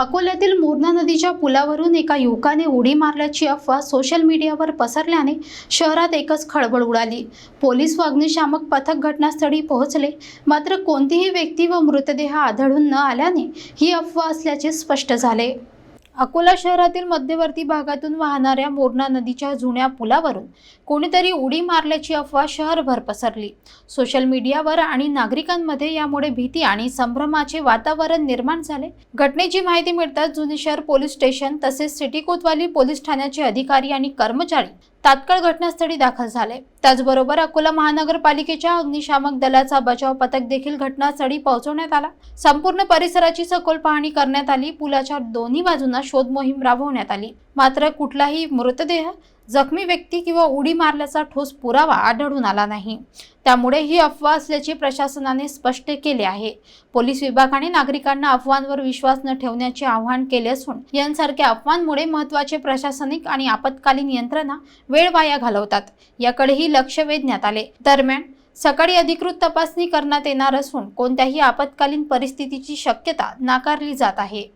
अकोल्यातील मोरणा नदीच्या पुलावरून एका युवकाने उडी मारल्याची अफवा सोशल मीडियावर पसरल्याने शहरात एकच खळबळ उडाली. पोलीस व अग्निशामक पथक घटनास्थळी पोहोचले. मात्र कोणतीही व्यक्ती व मृतदेह आढळून न आल्याने ही अफवा असल्याचे स्पष्ट झाले. अकोला शहरातील मध्यवर्ती भागातून वाहणाऱ्या मोरणा नदीच्या जुन्या पुलावरून कोणीतरी उडी मारल्याची अफवा शहरभर पसरली. सोशल मीडियावर आणि नागरिकांमध्ये यामुळे भीती आणि संभ्रमाचे वातावरण निर्माण झाले. घटनेची माहिती मिळताच जुने शहर पोलीस स्टेशन तसेच सिटी कोतवाली पोलीस ठाण्याचे अधिकारी आणि कर्मचारी तात्काळ घटनास्थळी दाखल झाले. त्याचबरोबर अकोला महानगरपालिकेच्या अग्निशामक दलाचा बचाव पथक देखील घटनास्थळी पोहोचवण्यात आला. संपूर्ण परिसराची सखोल पाहणी करण्यात आली. पुलाच्या दोन्ही बाजूंना शोध मोहीम राबवण्यात आली. मात्र कुठलाही मृतदेह जखमी व्यक्ती किंवा उडी मारल्याचा ठोस पुरावा आढळून आला नाही. त्यामुळे ही अफवा असल्याचे प्रशासनाने स्पष्ट केले आहे. पोलीस विभागाने नागरिकांना अफवांवर विश्वास न ठेवण्याचे आवाहन केले असून यांसारख्या अफवांमुळे महत्त्वाचे प्रशासनिक आणि आपत्कालीन यंत्रणा वेळ वाया घालवतात. याकडेही लक्ष वेधण्यात आले. दरम्यान सकाळी अधिकृत तपासणी करण्यात येणार असून कोणत्याही आपत्कालीन परिस्थितीची शक्यता नाकारली जात आहे.